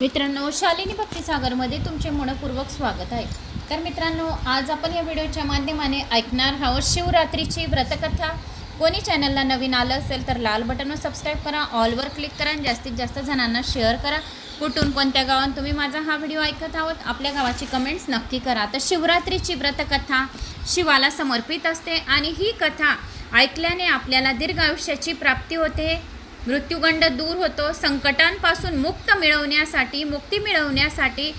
मित्रांनो शालिनी भक्तिसागरमध्ये तुमचे मनपूर्वक स्वागत आहे. तर मित्रांनो आज आपण या व्हिडिओच्या माध्यमाने ऐकणार आहोत शिवरात्रीची व्रतकथा. कोणी चॅनलला नवीन आलं असेल तर लाल बटनवर सबस्क्राईब करा ऑलवर क्लिक करा आणि जास्तीत जास्त जणांना शेअर करा. कुठून कोणत्या गावात तुम्ही माझा हा व्हिडिओ ऐकत आहोत आपल्या गावाची कमेंट्स नक्की करा. तर शिवरात्रीची व्रतकथा शिवाला समर्पित असते आणि ही कथा ऐकल्याने आपल्याला दीर्घ आयुष्याची प्राप्ती होते. मृत्युगंड दूर होतो. संकटांपासून मुक्त मिळवण्यासाठी मुक्ती मिळवण्यासाठी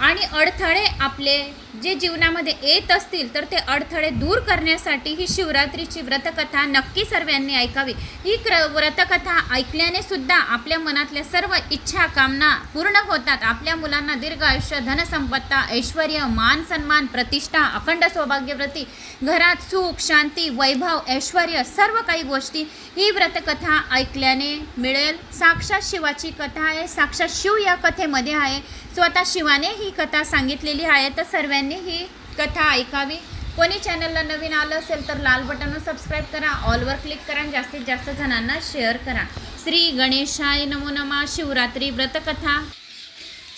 आणि अडथळे आपले जे जीवनामध्ये येत असतील तर ते अडथळे दूर करण्यासाठी ही शिवरात्रीची व्रतकथा नक्की सर्वांनी ऐकावी. ही क्र व्रतकथा ऐकल्याने सुद्धा आपल्या मनातल्या सर्व इच्छा कामना पूर्ण होतात. आपल्या मुलांना दीर्घ आयुष्य धनसंपत्ता ऐश्वर मान सन्मान प्रतिष्ठा अखंड सौभाग्यव्रती घरात सुख शांती वैभव ऐश्वर सर्व काही गोष्टी ही व्रतकथा ऐकल्याने मिळेल. साक्षात शिवाची कथा आहे. साक्षात शिव या कथेमध्ये आहे. स्वतः शिवाने ही कथा सांगितलेली आहे. तर सर्वांनी ही कथा ऐकावी. कोणी चॅनलला नवीन आलं असेल तर लाल बटनवर सबस्क्राईब करा. ऑलवर क्लिक करा आणि जास्तीत जास्त जणांना शेअर करा. श्री गणेशाय नमो नमः. शिवरात्री व्रतकथा.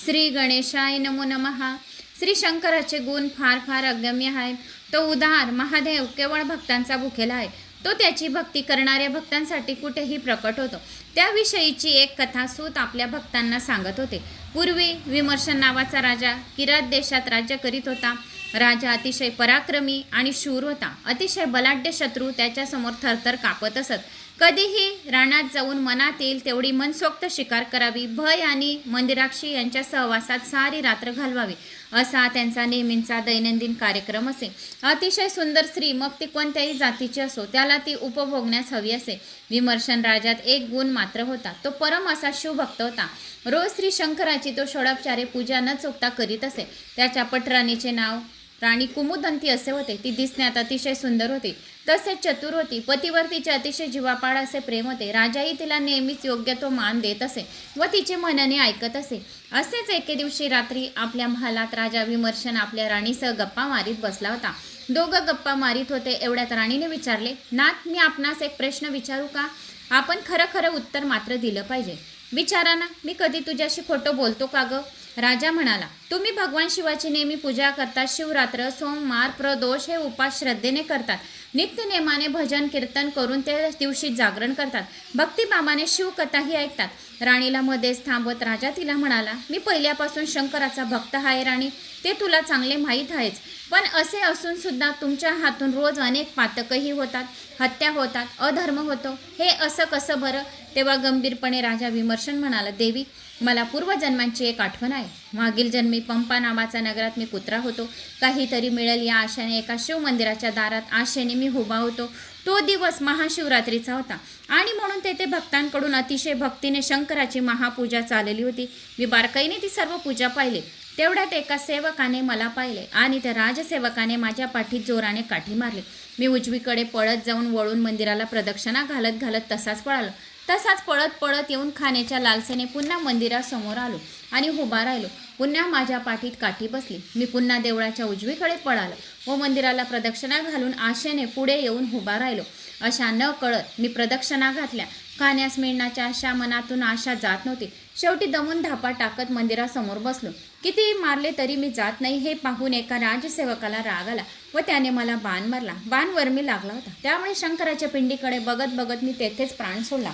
श्री गणेशाय नमो नमः. श्री शंकराचे गुण फार फार अगम्य आहेत. तो उदार महादेव केवळ भक्तांचा भुकेला आहे. तो त्याची भक्ती करणाऱ्या भक्तांसाठी कुठेही प्रकट होतो. त्याविषयीची एक कथा सूत आपल्या भक्तांना सांगत होते. पूर्वी विमर्शन नावाचा राजा किरात देशात राज्य करीत होता. राजा अतिशय पराक्रमी आणि शूर होता. अतिशय बलाढ्य शत्रू त्याच्यासमोर थरथर कापत असत. कधीही रानात जाऊन मनात येईल तेवढी मनसोक्त शिकार करावी. भय आणि मंदिराक्षी यांच्या सहवासात सारी रात्र घालवावी. असा त्यांचा नेहमींचा दैनंदिन कार्यक्रम असे. अतिशय सुंदर स्त्री मग ती कोणत्याही जातीची असो त्याला ती उपभोगण्यास हवी असे. विमर्शन राजात एक गुण मात्र होता तो परम असा शिवभक्त होता. रोज श्री शंकराची तो षोडापचारे पूजा न चुकता करीत असे. त्याच्या पटराणीचे नाव राणी कुमुदंती असे होते. ती दिसण्यात अतिशय सुंदर होती. तसेच चतुर होती पतीवर तिचे अतिशय जीवापाड असे प्रेम होते. राजाही तिला नेहमीच योग्य तो मान देत असे व तिचे मनाने ऐकत असे. असेच एके दिवशी रात्री आपल्या महालात राजा विमर्शन आपल्या राणीसह गप्पा मारीत बसला होता. दोघं गप्पा मारीत होते एवढ्यात राणीने विचारले नाथ मी आपणास एक प्रश्न विचारू का? आपण खरं खरं उत्तर मात्र दिलं पाहिजे. विचारा ना मी कधी तुझ्याशी खोटं बोलतो का गं? राजा म्हणाला तुम्ही भगवान शिवाची नेहमी पूजा करता शिवरात्र सोमवार प्रदोष हे उपास श्रद्धेने करतात नित्यनेमाने भजन कीर्तन करून ते दिवशी जागरण करतात. भक्तिबाबाने शिवकथाही ऐकतात. राणीला मध्येच थांबवत राजा तिला म्हणाला मी पहिल्यापासून शंकराचा भक्त आहे राणी ते तुला चांगले माहीत आहेच. पण असे असून सुद्धा तुमच्या हातून रोज अनेक पातकही होतात हत्या होतात अधर्म होतो. हे असं कसं बरं? तेव्हा गंभीरपणे राजा विमर्शन म्हणाला देवी मला पूर्वजन्मांची एक आठवण आहे. मागील जन्मी पंपा नावाचा नगरात मी कुत्रा होतो. काहीतरी मिळेल या आशेने एका शिवमंदिराच्या दारात आशेने मी उभा होतो. तो दिवस महाशिवरात्रीचा होता. आणि म्हणून तेथे भक्तांकडून अतिशय भक्तीने शंकराची महापूजा चालली होती. मी बारकाईने ती सर्व पूजा पाहिली. तेवढ्यात एका सेवकाने मला पाहिले आणि त्या राजसेवकाने माझ्या पाठीत जोराने काठी मारली. मी उजवीकडे पळत जाऊन वळून मंदिराला प्रदक्षिणा घालत घालत तसाच पळालो. तसाच पळत पळत येऊन खाण्याच्या लालसेने पुन्हा मंदिरासमोर आलो आणि उभा राहिलो. पुन्हा माझ्या पाठीत काठी बसली. मी पुन्हा देवळाच्या उजवीकडे पळालो व मंदिराला प्रदक्षिणा घालून आशेने पुढे येऊन उभा राहिलो. अशा न कळत मी प्रदक्षिणा घातल्या. खाण्यास मिळण्याच्या अशा मनातून आशा जात नव्हती. शेवटी दमून धापा टाकत मंदिरासमोर बसलो. किती मारले तरी मी जात नाही हे पाहून एका राजसेवकाला राग आला व त्याने मला बाण मारला. बाण मी लागला होता. त्यामुळे शंकराच्या पिंडीकडे बघत बघत मी तेथेच प्राण सोडला.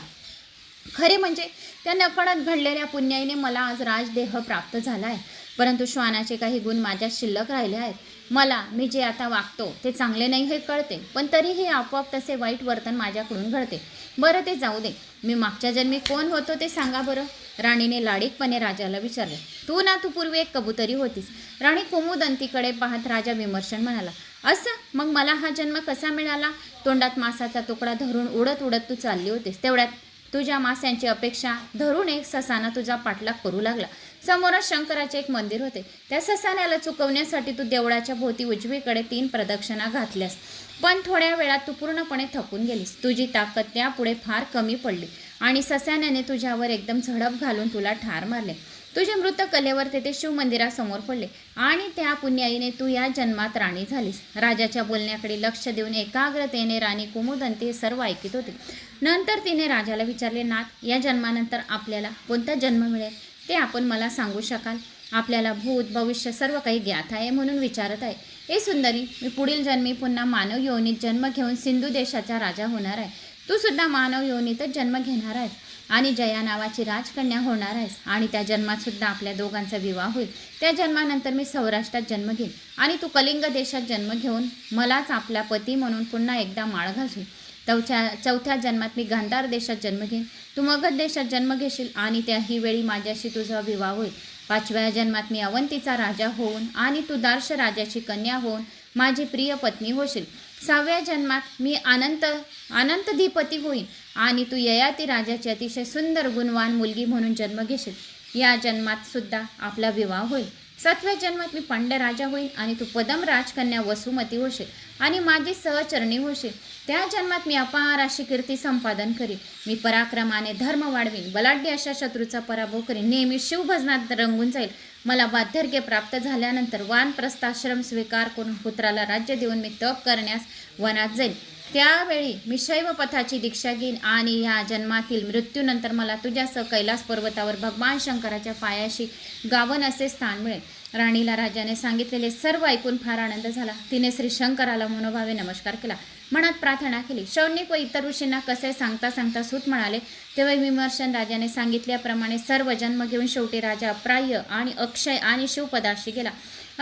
खरे म्हणजे त्या नकळत घडलेल्या पुण्याईने मला आज राजदेह प्राप्त झाला आहे परंतु श्वानाचे काही गुण माझ्यात शिल्लक राहिले आहेत. मला मी जे आता वागतो ते चांगले नाही हे कळते पण तरीही आपोआप तसे वाईट वर्तन माझ्याकडून घडते. बरं ते जाऊ दे. मी मागच्या जन्मी कोण होतो ते सांगा बरं. राणीने लाडीकपणे राजाला विचारले. तू ना तू पूर्वी एक कबुतरी होतीस. राणी कुमुदंतीकडे पाहत राजा विमर्शन म्हणाला असं? मग मला हा जन्म कसा मिळाला? तोंडात मासाचा तुकडा धरून उडत उडत तू चालली होतीस. तेवढ्यात तुझ्या मास्यांची अपेक्षा धरून एक ससाना तुझा पाठलाग करू लागला. समोरच शंकराचे एक मंदिर होते. त्या ससाण्याला चुकवण्यासाठी तू देवळाच्या भोवती उजवीकडे तीन प्रदक्षिणा घातल्यास. पण थोड्या वेळात तू पूर्णपणे थकून गेलीस. तुझी ताकद त्यापुढे फार कमी पडली आणि ससाण्याने तुझ्यावर एकदम झडप घालून तुला ठार मारले. तुझे मृत कलेवर तेथे शिवमंदिरासमोर पडले. आणि त्या पुण्याईने तू या जन्मात राणी झालीस. राजाच्या बोलण्याकडे लक्ष देऊन एकाग्रतेने राणी कुमुदंती हे सर्व ऐकत होते. नंतर तिने राजाला विचारले नाथ या जन्मानंतर आपल्याला कोणता जन्म मिळेल? ते आपण मला सांगू शकाल? आपल्याला भूत भविष्य सर्व काही ज्ञात आहे म्हणून विचारत आहे. हे सुंदरी मी पुढील जन्मी पुन्हा मानव योनीत जन्म घेऊन सिंधू देशाचा राजा होणार आहे. तू सुद्धा मानव योनीतच जन्म घेणार आहेस. आणि जया नावाची राजकन्या होणार आहेस. आणि त्या जन्मात सुद्धा आपल्या दोघांचा विवाह होईल. त्या जन्मानंतर मी सौराष्ट्रात जन्म घेईन. आणि तू कलिंग देशात जन्म घेऊन मलाच आपला पती म्हणून पुन्हा एकदा माळ घालशील. चौथ्या चौथ्या जन्मात मी गांधार देशात जन्म घेईन. तू मगध देशात जन्म घेशील आणि त्याही वेळी माझ्याशी तुझा विवाह होईल. पाचव्या जन्मात मी अवंतीचा राजा होऊन आणि तू दार्श राजाची कन्या होऊन माझी प्रिय पत्नी होशील. सहाव्या जन्मात मी अनंत अनंतधिपती होईन. आणि तू ययाती राजाची अतिशय सुंदर गुणवान मुलगी म्हणून जन्म घेशील. या जन्मात सुद्धा आपला विवाह होईल. सातव्या जन्मात मी पांड्यराजा होईन आणि तू पदम राजकन्या वसुमती होशील आणि माझी सहचरणी होशील. त्या जन्मात मी अपार अशी कीर्ती संपादन करीन. मी पराक्रमाने धर्म वाढवीन. बलाढ्य अशा शत्रूचा पराभव करीन. नेहमी शिवभजनात रंगून जाईल. मला बाध्यर्घ्य प्राप्त झाल्यानंतर वानप्रस्थाश्रम स्वीकार करून पुत्राला राज्य देऊन मी तप करण्यास वनात जाईल त्यावेळी मी शैवपथाची दीक्षा घेईन आणि या जन्मातील मृत्यूनंतर मला तुझ्यासह कैलास पर्वतावर भगवान शंकराच्या पायाशी गावन असे स्थान मिळेल. राणीला राजाने सांगितलेले सर्व ऐकून फार आनंद झाला. तिने श्री शंकराला मनोभावे नमस्कार केला. मनात प्रार्थना केली. शौनिक व इतर ऋषींना कसे सांगता सांगता सूत म्हणाले तेव्हा विमर्शन राजाने सांगितल्याप्रमाणे सर्व जन्म घेऊन शेवटी राजा अप्राह्य आणि अक्षय आणि शिवपदाशी गेला.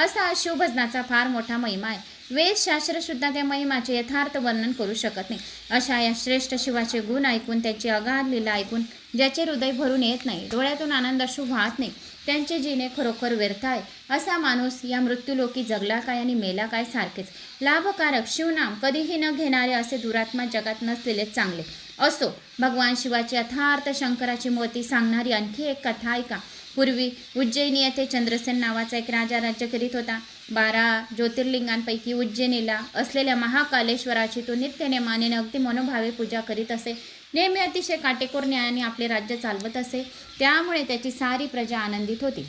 असा शिवभजनाचा फार मोठा महिमा आहे. वेदशास्त्रसुद्धा त्या महिमाचे यथार्थ वर्णन करू शकत नाही. अशा या श्रेष्ठ शिवाचे गुण ऐकून त्याची अगाध लीला ऐकून ज्याचे हृदय भरून येत नाही डोळ्यातून आनंद अश्रू वाहत नाही त्यांचे जीने खरोखर व्यर्थ आहे. असा माणूस या मृत्यूलोकी जगला काय आणि मेला काय सारखेच. लाभकारक शिवनाम कधीही न घेणारे असे दुरात्मा जगात नसलेले चांगले. असो भगवान शिवाची यथार्थ शंकराची मोती सांगणारी आणखी एक कथा ऐका. पूर्वी उज्जैनी येथे चंद्रसेन नावाचा एक राजा राज्य करीत होता. बारा ज्योतिर्लिंगांपैकी उज्जैनीला असलेल्या महाकालेश्वराची तो नित्यनेमाने अगदी मनोभावे पूजा करीत असे. नेहमी अतिशय काटेकोर न्यायाने आपले राज्य चालवत असे. त्यामुळे त्याची सारी प्रजा आनंदित होती.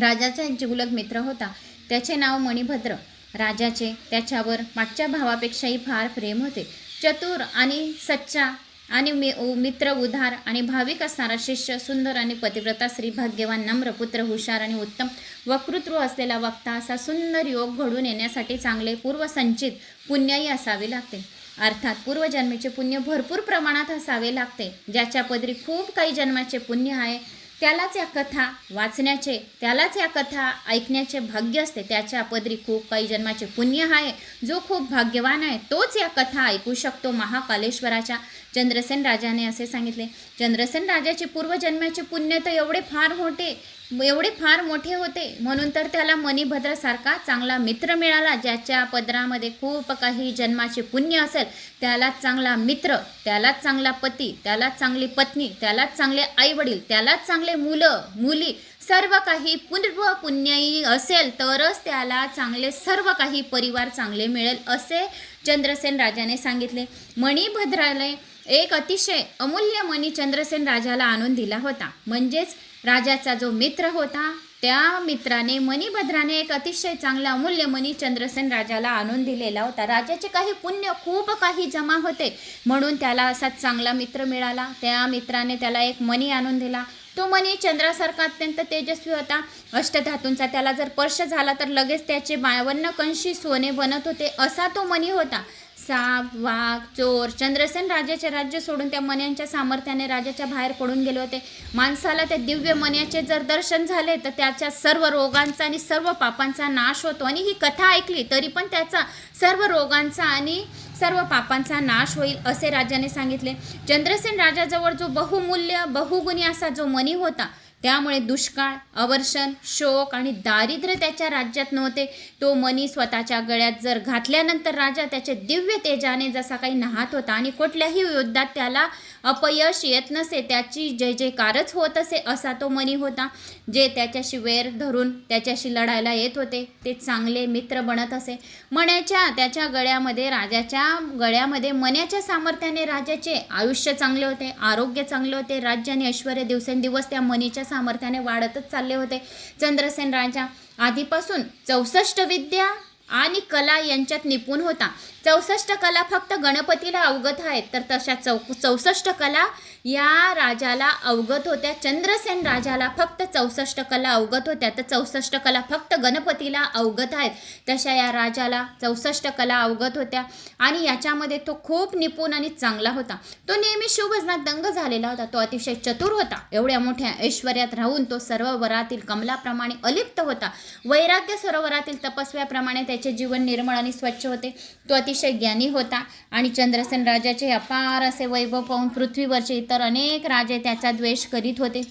राजाचा एक जिवलग मित्र होता. त्याचे नाव मणिभद्र. राजाचे त्याच्यावर मागच्या भावापेक्षाही फार प्रेम होते. चतुर आणि सच्चा आणि मी उ- मित्र उधार आणि भाविक असणारा शिष्य सुंदर आणि पतिव्रता श्री भाग्यवान नम्र पुत्र हुशार आणि उत्तम वक्तृत्व असलेला वक्ता असा सुंदर योग घडून येण्यासाठी चांगले पूर्वसंचित पुण्यही असावे लागते. अर्थात पूर्वजन्मीचे पुण्य भरपूर प्रमाणात असावे लागते. ज्याच्या पदरी खूप काही जन्माचे पुण्य आहे त्यालाच या कथा वाचण्याचे त्यालाच या कथा ऐकण्याचे भाग्य असते. त्याच्या पदरी खूप काही जन्माचे पुण्य आहे. जो खूप भाग्यवान आहे तोच या कथा ऐकू शकतो. महाकालेश्वराच्या चंद्रसेन राजाने असे सांगितले चंद्रसेन राजाचे पूर्वजन्माचे पुण्य तर एवढे फार मोठे एवढे फार मोठे होते. म्हणून तर त्याला मणिभद्रसारखा चांगला मित्र मिळाला ज्याच्या पदरामध्ये खूप काही जन्माचे पुण्य असेल. त्यालाच चांगला मित्र त्यालाच चांगला पती त्यालाच चांगली पत्नी त्यालाच चांगले आईवडील त्यालाच चांगले मुलं मुली सर्व काही पूर्व पुण्यही असेल तरच त्याला चांगले सर्व काही परिवार चांगले मिळेल असे चंद्रसेन राजाने सांगितले. मणिभद्राने एक अतिशय अमूल्य मणी चंद्रसेन राजाला आणून दिला होता. म्हणजेच राजाचा जो मित्र होता त्या मित्राने मणिभद्राने एक अतिशय चांगला अमूल्य मणी चंद्रसेन राजाला आणून दिलेला होता. राजाचे काही पुण्य खूप काही जमा होते. म्हणून त्याला असा चांगला मित्र मिळाला. त्या मित्राने त्याला एक मणी आणून दिला. तो मणी चंद्रासारखा अत्यंत तेजस्वी होता. अष्टधातूंचा त्याला जर स्पर्श झाला तर लगेच त्याचे बावन्न कंशी सोने बनत होते. असा तो मणी होता. साप वाघ चोर चंद्रसेन राजाचे राज्य सोडून त्या मण्यांच्या सामर्थ्याने राजाच्या बाहेर पडून गेले होते. माणसाला त्या दिव्य मण्याचे जर दर्शन झाले तर त्याच्या सर्व रोगांचा आणि सर्व पापांचा नाश होतो. आणि ही कथा ऐकली तरी पण त्याचा सर्व रोगांचा आणि सर्व पापांचा नाश होईल असे राजाने सांगितले. चंद्रसेन राजाजवळ जो बहुमूल्य बहुगुणी असा जो मनी होता त्यामुळे दुष्काळ अवर्षण शोक आणि दारिद्र्य त्याच्या राज्यात नव्हते. तो मणी स्वतःच्या गळ्यात जर घातल्यानंतर राजा त्याचे दिव्य तेजाने जसा काही नाहत होता आणि कुठल्याही युद्धात त्याला अपयश येत नसे त्याची जय जयकारच होत असे असा तो मणी होता. जे त्याच्याशी वेर धरून त्याच्याशी लढायला येत होते ते चांगले मित्र बनत असे. मण्याच्या त्याच्या गळ्यामध्ये राजाच्या गळ्यामध्ये मण्याच्या सामर्थ्याने राजाचे आयुष्य चांगले होते आरोग्य चांगले होते. राज्य आणि ऐश्वर दिवसेंदिवस त्या मनीच्या सामर्थ्याने वाढतच चालले होते. चंद्रसेन राजा आधीपासून चौसष्ट विद्या आणि कला यांच्यात निपुण होता. चौसष्ट कला फक्त गणपतीला अवगत आहेत तर तशा चौ चौसष्ट कला या राजाला अवगत होत्या. चंद्रसेन राजाला फक्त चौसष्ट कला अवगत होत्या. तर चौसष्ट कला फक्त गणपतीला अवगत आहेत. तशा या राजाला चौसष्ट कला अवगत होत्या. आणि याच्यामध्ये तो खूप निपुण आणि चांगला होता. तो नेहमी शिवभजनात दंग झालेला होता. तो अतिशय चतुर होता. एवढ्या मोठ्या ऐश्वर्यात राहून तो सरोवरातील कमलाप्रमाणे अलिप्त होता. वैराग्य सरोवरातील तपस्व्याप्रमाणे त्याचे जीवन निर्मळ आणि स्वच्छ होते. तो अतिशय ज्ञानी होता. आणि चंद्रसेन राजाचे अपार असे वैभव पाहून पृथ्वीवरचे इतर अनेक राजे त्याचा द्वेष करीत होते.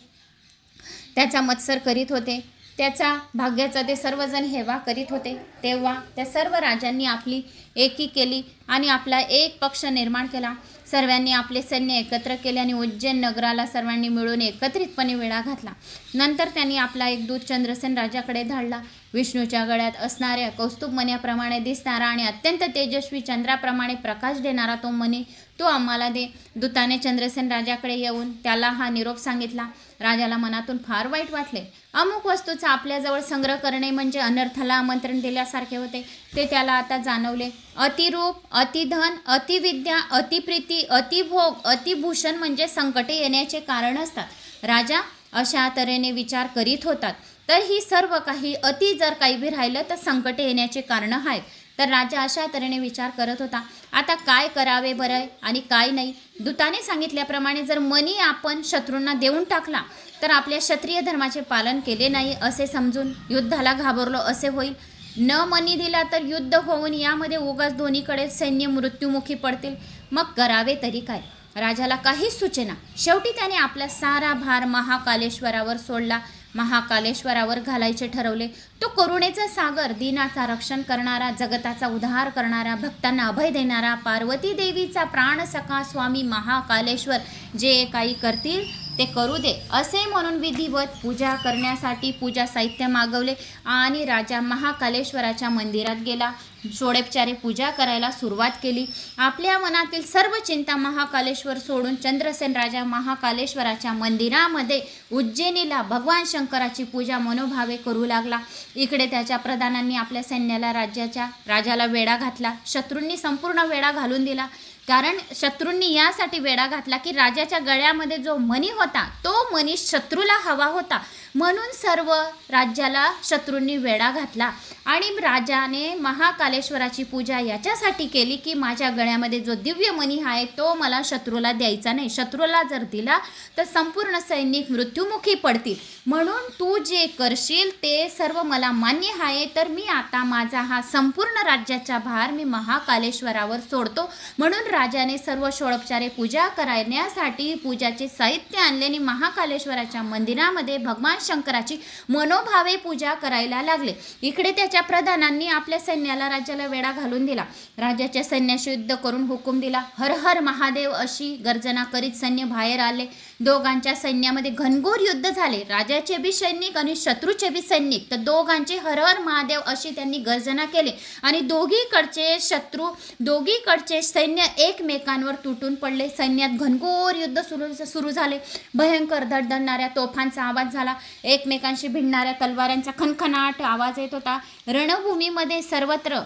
त्याचा मत्सर करीत होते. त्याचा भाग्याचा ते सर्वजण हेवा करीत होते. तेव्हा त्या सर्व राजांनी आपली एकी केली आणि आपला एक पक्ष निर्माण केला. सर्वांनी आपले सैन्य एकत्र केले आणि उज्जैन नगराला सर्वांनी मिळून एकत्रितपणे वेळा घातला. नंतर त्यांनी आपला एक दूत चंद्रसेन राजाकडे धाडला. विष्णूच्या गळ्यात असणाऱ्या कौस्तुभ मण्याप्रमाणे दिसणारा आणि अत्यंत तेजस्वी चंद्राप्रमाणे प्रकाश देणारा तो मणी तो आम्हाला दे. दूताने चंद्रसेन राजाकडे येऊन त्याला हा निरोप सांगितला. राजाला मनातून फार वाईट वाटले. अमुक वस्तूचा आपल्याजवळ संग्रह करणे म्हणजे अनर्थाला आमंत्रण दिल्यासारखे होते. ते त्याला आता जाणवले. अतिरूप अतिधन अतिविद्या अतिप्रीती अतिभोग अतिभूषण म्हणजे संकटे येण्याचे कारण असतात. राजा अशा तऱ्हेने विचार करीत होतात. तर ही सर्व काही अति जर काही बी राहिलं तर संकटे येण्याचे कारणं आहेत. तर राजा अशा तऱ्हेने विचार करत होता. आता काय करावे बरं? आणि काय नाही? दूताने सांगितल्याप्रमाणे जर मनी आपण शत्रूंना देऊन टाकला तर आपल्या क्षत्रिय धर्माचे पालन केले नाही असे समजून युद्धाला घाबरलो असे होईल. न मनी दिला तर युद्ध होऊन यामध्ये उगाच दोन्हीकडे सैन्य मृत्युमुखी पडतील. मग करावे तरी काय? राजाला काहीच सूचना. शेवटी त्याने आपला सारा भार महाकालेश्वरावर सोडला. महाकालेश्वरावर घालायचे ठरवले. तो करुणेचा सागर दिनाचा रक्षण करणारा जगताचा उद्धार करणारा भक्तांना अभय देणारा पार्वती देवीचा प्राणसखा स्वामी महाकालेश्वर जे काही करतील ते करू दे. असे म्हणून विधिवत पूजा करण्यासाठी पूजा साहित्य मागवले आणि राजा महाकालेश्वराच्या मंदिरात गेला. षोडेपचारे पूजा करायला सुरुवात केली. आपल्या मनातील सर्व चिंता महाकालेश्वर सोडून चंद्रसेन राजा महाकालेश्वराच्या मंदिरामध्ये उज्जैनीला भगवान शंकराची पूजा मनोभावे करू लागला. इकडे त्याच्या प्रधानांनी आपल्या सैन्याला राज्याच्या राजाला वेढा घातला. शत्रूंनी संपूर्ण वेढा घालून दिला. कारण शत्रूंनी यासाठी वेढा घातला की राजाच्या गळ्यामध्ये जो मणी होता तो मणी शत्रूला हवा होता. म्हणून सर्व राज्याला शत्रूंनी वेढा घातला. आणि राजाने महाकालेश्वराची पूजा याच्यासाठी केली की माझ्या गळ्यामध्ये जो दिव्य मणी आहे तो मला शत्रूला द्यायचा नाही. शत्रूला जर दिला तर संपूर्ण सैनिक मृत्युमुखी पडतील. म्हणून तू जे करशील ते सर्व मला मान्य आहे. तर मी आता माझा हा संपूर्ण राज्याचा भार मी महाकालेश्वरावर सोडतो. म्हणून राजाने सर्व षोडोपचारे पूजा करण्यासाठी पूजाचे साहित्य आणले आणि महाकालेश्वराच्या मंदिरामध्ये भगवान शंकराची मनोभावे पूजा करायला लागले. इकडे त्याच्या प्रधानांनी आपल्या सैन्याला राज्याला वेढा घालून दिला. राजाच्या सैन्याशी युद्ध करून हुकूम दिला. हर हर महादेव अशी गर्जना करीत सैन्य बाहेर आले. दोघांच्या सैन्यामध्ये घनघोर युद्ध झाले. राजाचे बी सैनिक आणि शत्रूचे बी सैनिक. तर दोघांचे हर हर महादेव अशी त्यांनी गर्जना केली. आणि दोघीकडचे शत्रू दोघीकडचे सैन्य एकमेकांवर तुटून पडले. सैन्यात घनघोर युद्ध सुरू सुरू झाले. भयंकर धडधडणाऱ्या तोफांचा आवाज झाला. एकमेकांशी भिडणाऱ्या तलवारांचा खनखनाट आवाज येत होता. रणभूमीमध्ये सर्वत्र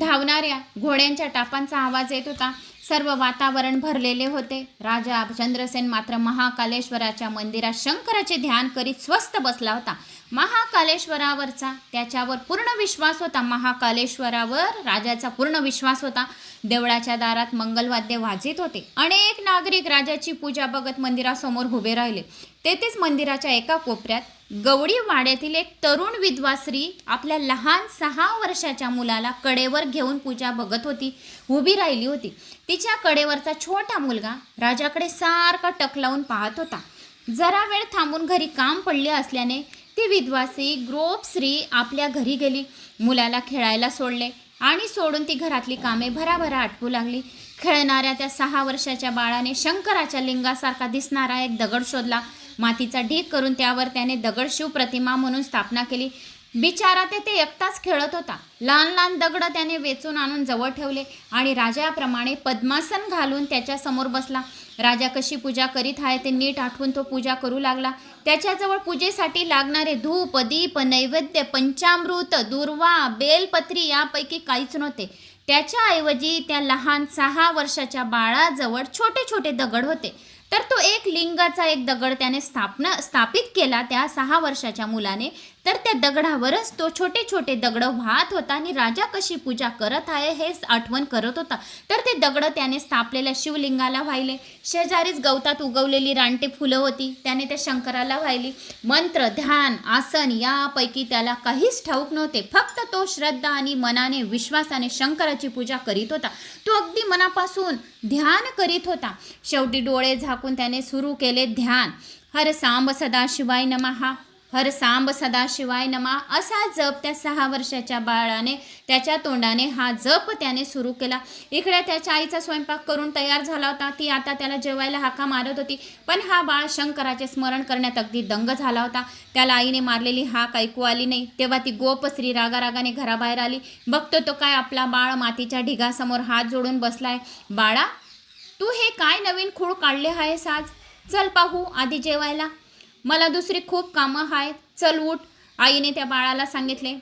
धावणाऱ्या घोड्यांच्या टापांचा आवाज येत होता. सर्व वातावरण भरलेले होते. राजा चंद्रसेन मात्र महाकालेश्वराच्या मंदिरात शंकराचे ध्यान करीत स्वस्त बसला होता. महाकालेश्वरावरचा त्याच्यावर पूर्ण विश्वास होता. महाकालेश्वरावर राजाचा पूर्ण विश्वास होता. देवळाच्या दारात मंगलवाद्य वाजित होते. अनेक नागरिक राजाची पूजा बघत मंदिरासमोर उभे राहिले. तेथेच मंदिराच्या एका कोपऱ्यात गवडी वाड्यातील एक तरुण विधवा स्त्री आपल्या लहान सहा वर्षाच्या मुलाला कडेवर घेऊन पूजा बघत होती. उभी राहिली होती. तिच्या कडेवरचा छोटा मुलगा राजाकडे सारखा टक लावून पाहत होता. जरा वेळ थांबून घरी काम पडले असल्याने ती विधवासी ग्रोप स्त्री आपल्या घरी गेली मुलाला खेळायला सोडले आणि सोडून ती घरातली कामे भराभरा आटपू लागली. खेळणाऱ्या त्या सहा वर्षाच्या बाळाने शंकराच्या लिंगासारखा दिसणारा एक दगड शोधला. मातीचा ढीग करून त्यावर त्याने दगड शिव प्रतिमा म्हणून स्थापना केली. बिचारा ते ते एकटाच खेळत होता. लहान लहान दगड त्याने वेचून आणून जवळ ठेवले आणि राजाप्रमाणे पद्मासन घालून त्याच्यासमोर बसला. राजा कशी पूजा करीत आहे ते नीट आठवून तो पूजा करू लागला. त्याच्याजवळ पूजेसाठी लागणारे धूप दीप नैवेद्य पंचामृत दुर्वा बेलपत्री यापैकी काहीच नव्हते. त्याच्याऐवजी त्या लहान सहा वर्षाच्या बाळाजवळ छोटे छोटे दगड होते. तर तो एक लिंगाचा एक दगड त्याने स्थापना स्थापित केला त्या सहा वर्षाच्या मुलाने. तर त्या दगडावरच तो छोटे छोटे दगड वाहत होता आणि राजा कशी पूजा करत आहे हेच आठवण करत होता. तर ते दगड त्याने स्थापलेल्या शिवलिंगाला वाहिले. शेजारीच गवतात उगवलेली रानटे फुलं होती. त्याने त्या शंकराला वाहिली. मंत्र ध्यान आसन यापैकी त्याला काहीच ठाऊक नव्हते. फक्त तो श्रद्धा आणि मनाने विश्वासाने शंकराची पूजा करीत होता. तो अगदी मनापासून ध्यान करीत होता. शेवटी डोळे झाकून त्याने सुरू केले ध्यान. हर सांब सदाशिवाय नमहा. हर सांब सदाशिवाय नमा असा जप त्या सहा वर्षाच्या बाळाने त्याच्या तोंडाने हा जप त्याने सुरू केला. इकडे त्याच्या आईचा स्वयंपाक करून तयार झाला होता. ती आता त्याला जेवायला हाका मारत होती. पण हा बाळ शंकराचे स्मरण करण्यात अगदी दंग झाला होता. त्याला आईने मारलेली हाक ऐकू आली नाही. तेव्हा ती गोपश्री रागारागाने घराबाहेर आली. बघतो तो काय आपला बाळ मातीच्या ढिगासमोर हात जोडून बसलाय. बाळा तू हे काय नवीन खूळ काढले आहेस आज? चल पाहू आधी जेवायला. मला दुसरी खूप कामं आहेत. चल उठ. आईने त्या बाळाला सांगितले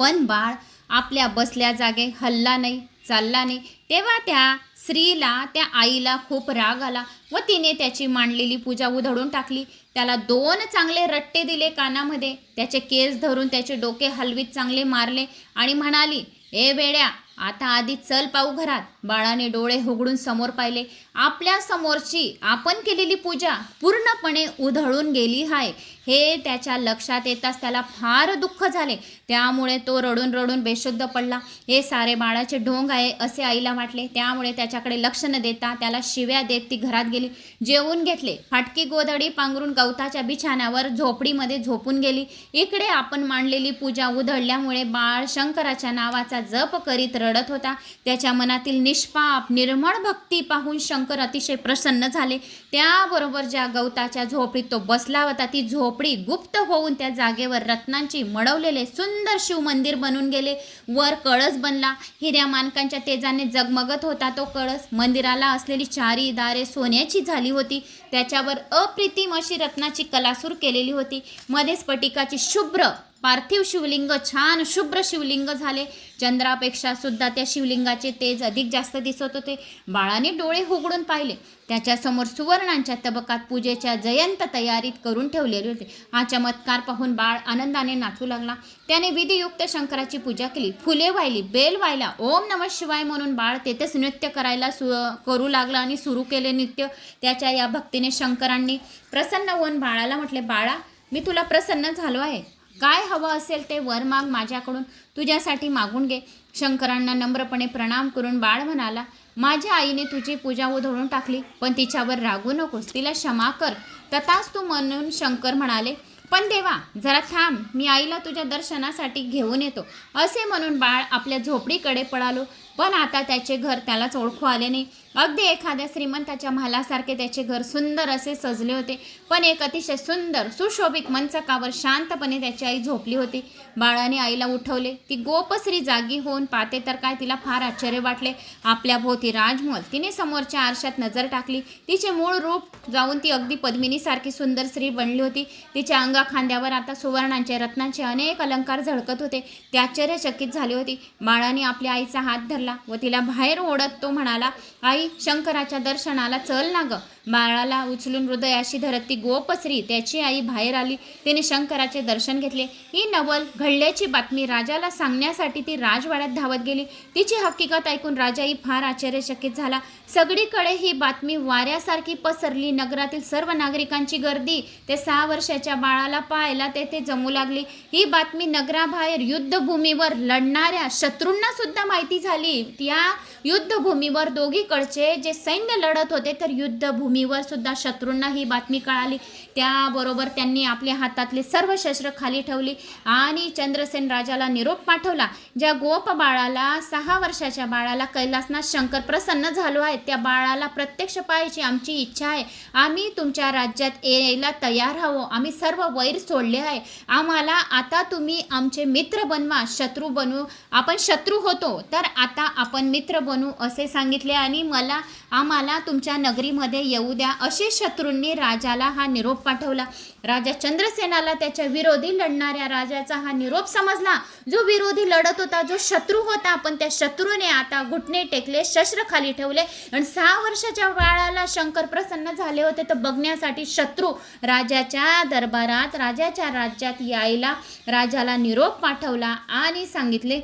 पण बाळ आपल्या बसल्या जागे हल्ला नाही चालला नाही. तेव्हा त्या स्त्रीला त्या आईला खूप राग आला व तिने त्याची मांडलेली पूजा उधळून टाकली. त्याला दोन चांगले रट्टे दिले कानामध्ये. त्याचे केस धरून त्याचे डोके हलवीत चांगले मारले आणि म्हणाली ए बेड्या आता आधी चल पाहू घरात. बाळाने डोळे उघडून समोर पाहिले. आपल्या समोरची आपण केलेली पूजा पूर्णपणे उधळून गेली आहे हे त्याच्या लक्षात येताच त्याला फार दुःख झाले. त्यामुळे तो रडून रडून बेशुद्ध पडला. हे सारे बाळाचे ढोंग आहे असे आईला वाटले. त्यामुळे त्याच्याकडे लक्ष न देता त्याला शिव्या देत ती घरात गेली. जेवून घेतले. फाटकी गोधडी पांघरून गवताच्या बिछाण्यावर झोपडीमध्ये झोपून गेली. इकडे आपण मांडलेली पूजा उधळल्यामुळे बाळ शंकराच्या नावाचा जप करीत रडत होता. त्याच्या मनातील निष्पाप निर्मळ भक्ती पाहून शंकर अतिशय प्रसन्न झाले. त्याबरोबर ज्या गवताच्या झोपडीत तो बसला होता ती झोपडी गुप्त होऊन त्या जागेवर रत्नांची मडवलेले सुंदर शिव मंदिर बनून गेले. वर कळस बनला. हिऱ्या मानकांच्या तेजाने जगमगत होता तो कळस. मंदिराला असलेली चारी दारे सोन्याची झाली होती. त्याच्यावर अप्रतिम अशी रत्नाची कलासूर केलेली होती. मध्ये स्फटिकाची शुभ्र पार्थिव शिवलिंग छान शुभ्र शिवलिंग झाले. चंद्रापेक्षा सुद्धा त्या शिवलिंगाचे तेज अधिक जास्त दिसत होते. बाळाने डोळे उघडून पाहिले. त्याच्यासमोर सुवर्णांच्या तबकात पूजेच्या जयंत तयारीत करून ठेवलेले होते. हा चमत्कार पाहून बाळ आनंदाने नाचू लागला. त्याने विधियुक्त शंकराची पूजा केली. फुले वाहिली बेल वाहिला ओम नम शिवाय म्हणून बाळ तेथेच नृत्य करायला सु करू लागला आणि सुरू केले नृत्य. त्याच्या या भक्तीने शंकरांनी प्रसन्न होऊन बाळाला म्हटले बाळा मी तुला प्रसन्न झालो आहे. काय हवं असेल ते वर माग माझ्याकडून. तुझ्यासाठी मागून घे. शंकरांना नम्रपणे प्रणाम करून बाळ म्हणाला माझ्या आईने तुझी पूजा उधळून टाकली पण तिच्यावर रागू नकोस तिला क्षमा कर. तथाच तू म्हणून शंकर म्हणाले पण देवा जरा थांब मी आईला तुझ्या दर्शनासाठी घेऊन येतो. असे म्हणून बाळ आपल्या झोपडीकडे पळालो. पण आता त्याचे घर त्यालाच ओळखू आले नाही. अगदी एखाद्या श्रीमंताच्या महालासारखे त्याचे घर सुंदर असे सजले होते. पण एक अतिशय सुंदर सुशोभित मंचकावर शांतपणे त्याची आई झोपली होती. बाळाने आईला उठवले. ती गोपश्री जागी होऊन पाहते तर काय तिला फार आश्चर्य वाटले. आपल्या भोवती राजमहल. तिने समोरच्या आरशात नजर टाकली. तिचे मूळ रूप जाऊन ती अगदी पद्मिनीसारखी सुंदर स्त्री बनली होती. तिच्या अंगा खांद्यावर आता सुवर्णांचे रत्नांचे अनेक अलंकार झळकत होते. ते आश्चर्यचकित झाले होते. बाळाने आपल्या आईचा हात धरला. व तिला बाहेर ओढत तो म्हणाला आई शंकराच्या दर्शनाला चल ना ग. बाळाला उचलून हृदयाशी धरत ती गोपसरी त्याची आई बाहेर आली. तिने शंकराचे दर्शन घेतले. ही नवल घडल्याची बातमी राजाला सांगण्यासाठी ती राजवाड्यात धावत गेली. तिची हकीकत ऐकून राजाही फार आश्चर्यचकित झाला. सगळीकडे ही बातमी वाऱ्यासारखी पसरली. नगरातील सर्व नागरिकांची गर्दी. ते सहा वर्षाच्या बाळाला पाहायला तेथे जमू लागली. ही बातमी नगराबाहेर युद्धभूमीवर लढणाऱ्या शत्रूंना सुद्धा माहिती झाली. त्या युद्धभूमीवर दोघीकडचे जे सैन्य लढत होते तर युद्धभूमी भूमीवर सुद्धा शत्रूंना ही बातमी कळाली. त्याबरोबर त्यांनी आपल्या हातातले सर्व शस्त्र खाली ठेवली आणि चंद्रसेन राजाला निरोप पाठवला. ज्या गोप बाळाला सहा वर्षाच्या बाळाला कैलासनाथ शंकर प्रसन्न झालो आहे त्या बाळाला प्रत्यक्ष पाहायची आमची इच्छा आहे. आम्ही तुमच्या राज्यात यायला तयार हवो आम्ही सर्व वैर सोडले आहे. आम्हाला आता तुम्ही आमचे मित्र बनवा शत्रू बनू. आपण शत्रू होतो तर आता आपण मित्र बनू असे सांगितले आणि मला आम्हाला तुमच्या नगरीमध्ये येऊ येऊ द्या. असे शत्रूंनी राजाला हा निरोप पाठवला. राजा चंद्रसेनाला त्याच्या विरोधी लढणाऱ्या राजाचा हा निरोप समजला. जो विरोधी लढत होता जो शत्रू होता पण त्या शत्रूने आता घुटणे टेकले शस्त्र खाली ठेवले. आणि सहा वर्षाच्या बाळाला शंकर प्रसन्न झाले होते. तर बघण्यासाठी शत्रू राजाच्या दरबारात राजाच्या राज्यात यायला राजाला निरोप पाठवला आणि सांगितले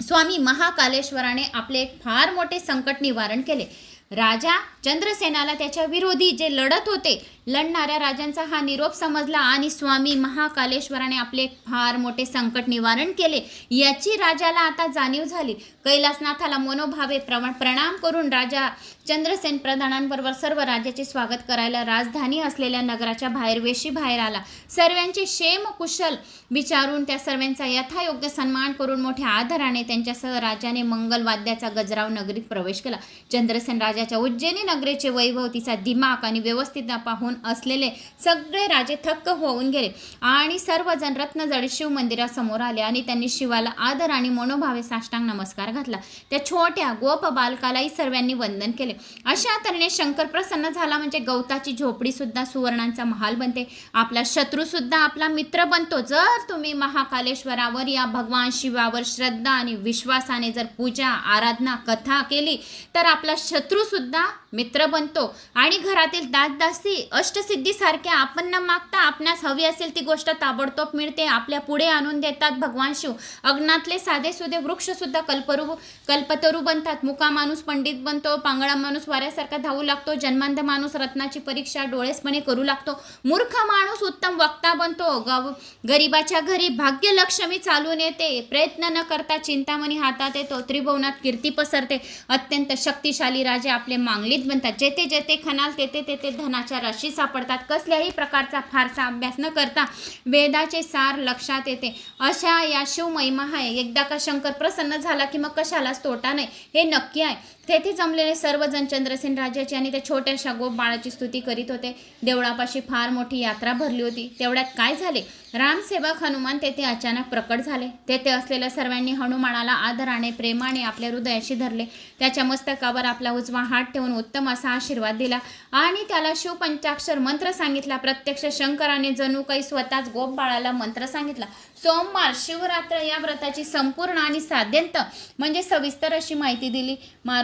स्वामी महाकालेश्वराने आपले एक फार मोठे संकट निवारण केले. राजा चंद्रसेनाला त्याच्या विरोधी जे लढत होते लढणाऱ्या राजांचा हा निरोप समजला आणि स्वामी महाकालेश्वराने आपले फार मोठे संकट निवारण केले. याची राजाला आता जाणीव झाली. कैलासनाथाला मनोभावे प्रमाण प्रणाम करून राजा चंद्रसेन प्रधानांबरोबर सर्व राजाचे स्वागत करायला राजधानी असलेल्या नगराच्या बाहेर वेशी बाहेर आला. सर्वांचे क्षेम कुशल विचारून त्या सर्वांचा यथायोग्य सन्मान करून मोठ्या आदराने त्यांच्यासह राजाने मंगलवाद्याचा गजराव नगरीत प्रवेश केला. चंद्रसेन राजाच्या उज्जैनी नगरेचे वैभव तिचा दिमाग आणि व्यवस्थित पाहून असलेले सगळे राजे थक्क होऊन गेले. आणि सर्वजण रत्नजड शिव मंदिरासमोर आले आणि त्यांनी शिवाला आदर आणि मनोभावे साष्टांग नमस्कार घातला. त्या छोट्या गोप बालकालाही सर्वांनी वंदन केले. अशा तऱ्हेने शंकर प्रसन्न झाला म्हणजे गवताची झोपडी सुद्धा सुवर्णांचा महाल बनते. आपला शत्रू सुद्धा आपला मित्र बनतो. जर तुम्ही महाकालेश्वरावर या भगवान शिवावर श्रद्धा आणि विश्वासाने जर पूजा आराधना कथा केली तर आपला शत्रू सुद्धा मित्र बनतो. आणि घरातील दासदासी अष्टसिद्धीसारख्या आपण न मागता आपणास हवी असेल ती गोष्ट ताबडतोब मिळते आपल्या पुढे आणून देतात भगवान शिव. अग्नातले साधे सुधे वृक्ष कल्परू कल्पतरू बनतात. मुका माणूस पंडित बनतो पांगळा माणूस वाऱ्यासारखा धावू लागतो जन्मांध माणूस रत्नाची परीक्षा डोळेसपणे करू लागतो. मूर्ख माणूस उत्तम वक्ता बनतो. गव गरिबाच्या घरी भाग्यलक्ष्मी चालून येते. प्रयत्न न करता चिंतामणी हातात येतो. त्रिभुवनात कीर्ती पसरते. अत्यंत शक्तिशाली राजे आपले मांगलिक बनतात. जेथे जेथे खणाल तेथे तेथे धनाच्या राशी सापडतात. कसल्याही प्रकारचा फारसा अभ्यास न करता वेदाचे सार लक्षात येते. अशा या शिव महिमा आहे. एकदा का शंकर प्रसन्न झाला की मग कशालाच तोटा नाही. हे नक्की आहे. तेथे जमलेले सर्वजण चंद्रसेन राजाची आणि त्या छोट्याशा गोप बाळाची स्तुती करीत होते. देवळापाशी फार मोठी यात्रा भरली होती. तेवढ्यात काय झाले? रामसेवक हनुमान तेथे अचानक प्रकट झाले. तेथे असलेल्या सर्वांनी हनुमानाला आदराने प्रेमाने आपल्या हृदयाशी धरले. त्याच्या मस्तकावर आपला उजवा हात ठेवून उत्तम असा आशीर्वाद दिला आणि त्याला शिवपंचाक्षर मंत्र सांगितला. प्रत्यक्ष शंकराने जणू काही स्वतःच गोप बाळाला मंत्र सांगितला. सोमवार शिवरात्र या व्रताची संपूर्ण आणि साध्यंत म्हणजे सविस्तर अशी माहिती दिली.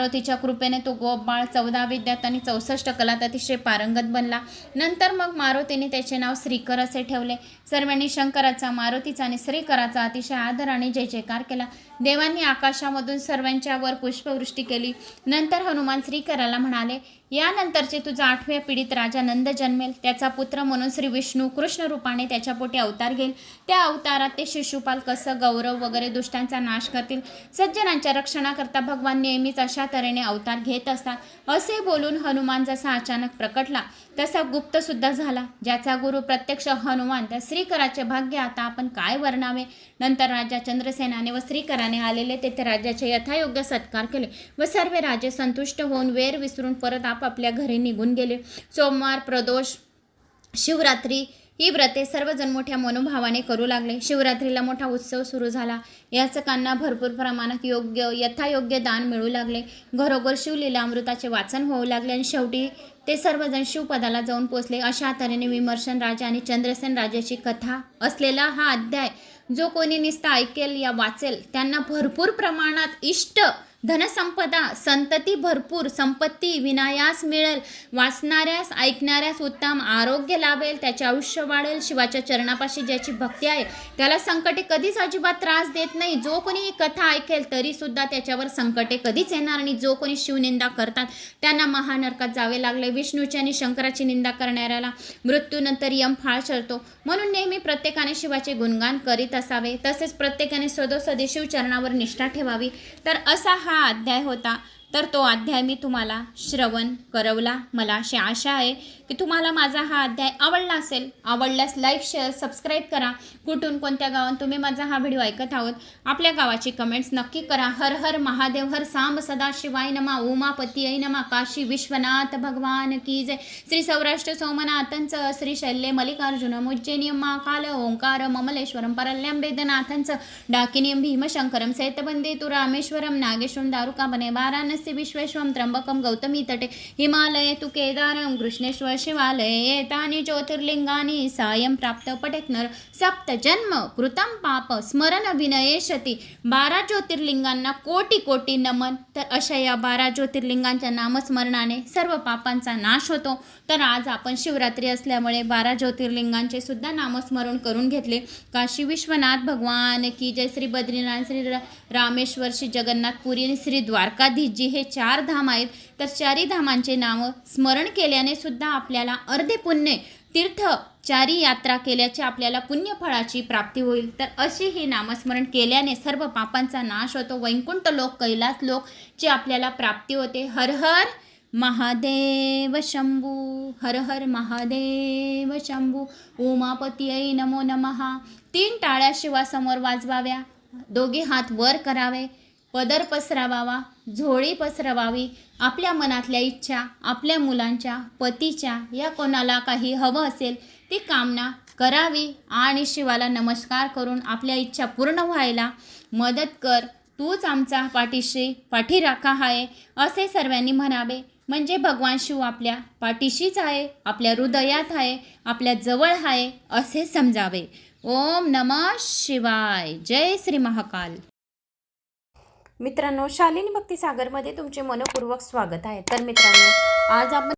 मारुतीच्या कृपेने तो गोपाळ चौदा विद्यात आणि चौसष्ट कलात अतिशय पारंगत बनला. नंतर मग मारुतीने त्याचे नाव श्रीकर असे ठेवले. सर्वांनी शंकराचा मारुतीचा आणि श्रीकराचा अतिशय आदर आणि जय जयकार केला. देवांनी आकाशामधून सर्वांच्यावर पुष्पवृष्टी केली. नंतर हनुमान श्रीकराला म्हणाले यानंतरचे तुझा आठव्या पिढीत राजा नंद जन्मेल. त्याचा पुत्र म्हणून श्री विष्णू कृष्ण रूपाने त्याच्या पोटी अवतार घेईल. त्या अवतारात ते शिशुपाल कसं गौरव वगैरे दुष्टांचा नाश करतील? सज्जनांच्या रक्षणाकरता भगवान नेहमीच अशा तऱ्हेने अवतार घेत असतात. असे बोलून हनुमान जसा अचानक प्रकटला तसा गुप्तसुद्धा झाला. ज्याचा गुरु प्रत्यक्ष हनुमान त्या श्रीकराचे भाग्य आता आपण काय वर्णावे? नंतर राजा चंद्रसेनाने व श्रीकराने आलेले तेथे राजाचे यथायोग्य सत्कार केले व सर्व राजे संतुष्ट होऊन वेर विसरून परत आपापल्या घरी निघून गेले. सोमवार प्रदोष शिवरात्री ही व्रते सर्वजण मोठ्या मनोभावाने करू लागले. शिवरात्रीला मोठा उत्सव सुरू झाला. याचकांना भरपूर प्रमाणात योग्य यथायोग्य दान मिळू लागले. घरोघर शिवलीला अमृताचे वाचन होऊ लागले आणि शेवटी ते सर्वजण शिवपदाला जाऊन पोचले. अशा तऱ्हेने विमर्शन राजा आणि चंद्रसेन राजाची कथा असलेला हा अध्याय जो कोणी निस्ता ऐकेल या वाचेल त्यांना भरपूर प्रमाणात इष्ट धनसंपदा संतती भरपूर संपत्ती विनायास मिळेल. वाचणाऱ्यास ऐकणाऱ्यास उत्तम आरोग्य लाभेल. त्याचे आयुष्य वाढेल. शिवाच्या चरणापाशी ज्याची भक्ती आहे त्याला संकटे कधीच अजिबात त्रास देत नाही. जो कोणी ही कथा ऐकेल तरीसुद्धा त्याच्यावर संकटे कधीच येणार आणि जो कोणी शिवनिंदा करतात त्यांना महानरकात जावे लागले. विष्णूची आणि शंकराची निंदा करणाऱ्याला मृत्यूनंतर यम फाळ चढतो. म्हणून नेहमी प्रत्येकाने शिवाचे गुणगान करीत असावे. तसेच प्रत्येकाने सदोसदी शिवचरणावर निष्ठा ठेवावी. तर असा हा हा अध्याय होता तर तो अध्याय मी तुम्हाला श्रवण करवला. मला अशी आशा आहे की तुम्हाला माझा हा अध्याय आवडला असेल आवडल्यास लाईक शेअर सबस्क्राईब करा. कुठून कोणत्या गावात तुम्ही माझा हा व्हिडिओ ऐकत आहोत आपल्या गावाची कमेंट्स नक्की करा. हर हर महादेव हर सांब सदा शिवाय नमा उमापती ऐ नमा काशी विश्वनाथ भगवान की जय. श्री सौराष्ट्र सोमनाथांचं श्री शैल्य मल्लिकार्जुन उज्जैनियम महाकाल ओंकार ममलेश्वरम परल्यंबेदनाथांचं डाकिनियम भीमशंकरम सैतबंदे तु रामेश्वरम नागेश्वरम दारुकाबने वाराणसी विश्वेश्वरम त्र्यंबकम गौतमी तटे हिमालय तु केदारम कृष्णेश्वर शिवालये एतानि ज्योतिर्लिंगानि सायं प्राप्त पठेत नर सप्त जन्म कृतम पाप स्मरण विनयेशती बारा ज्योतिर्लिंगांना कोटी कोटी नमन. तर अशा या बारा ज्योतिर्लिंगांच्या नामस्मरणाने सर्व पापांचा नाश होतो. तर आज आपण शिवरात्री असल्यामुळे बारा ज्योतिर्लिंगांचे सुद्धा नामस्मरण करून घेतले. काशी विश्वनाथ भगवान की जय श्री बद्रीनाथ श्री रामेश्वर श्री जगन्नाथपुरी आणि श्री द्वारकाधीशजी हे चार धाम आहेत. तर चारी धामांचे नाव स्मरण केल्याने सुद्धा आपल्याला अर्धे पुण्य तीर्थ चारी यात्रा केल्याची आपल्याला पुण्यफळाची प्राप्ती होईल. तर अशी ही नामस्मरण केल्याने सर्व पापांचा नाश होतो. वैकुंठ लोक कैलास लोक ची आपल्याला प्राप्ती होते. हर हर महादेव शंभू हर हर महादेव शंभू उमापती नमो नमहा तीन टाळ्या शिवासमोर वाजवाव्या. दोघे हात वर करावे. पदर पसरावावा झोळी पसरवावी आपल्या मनातल्या इच्छा आपल्या मुलांच्या पतीच्या या कोणाला काही हवं असेल ती कामना करावी आणि शिवाला नमस्कार करून आपल्या इच्छा पूर्ण व्हायला मदत कर. तूच आमचा पाठीशी पाठीराखा आहे असे सर्वांनी म्हणावे. म्हणजे भगवान शिव आपल्या पाठीशीच आहे आपल्या हृदयात आहे आपल्या जवळ आहे असे समजावे. ओम नम शिवाय. जय श्री महाकाल. मित्रांनो शालिनी भक्ती सागरमध्ये तुमचे मनपूर्वक स्वागत आहे. तर मित्रांनो आज आपण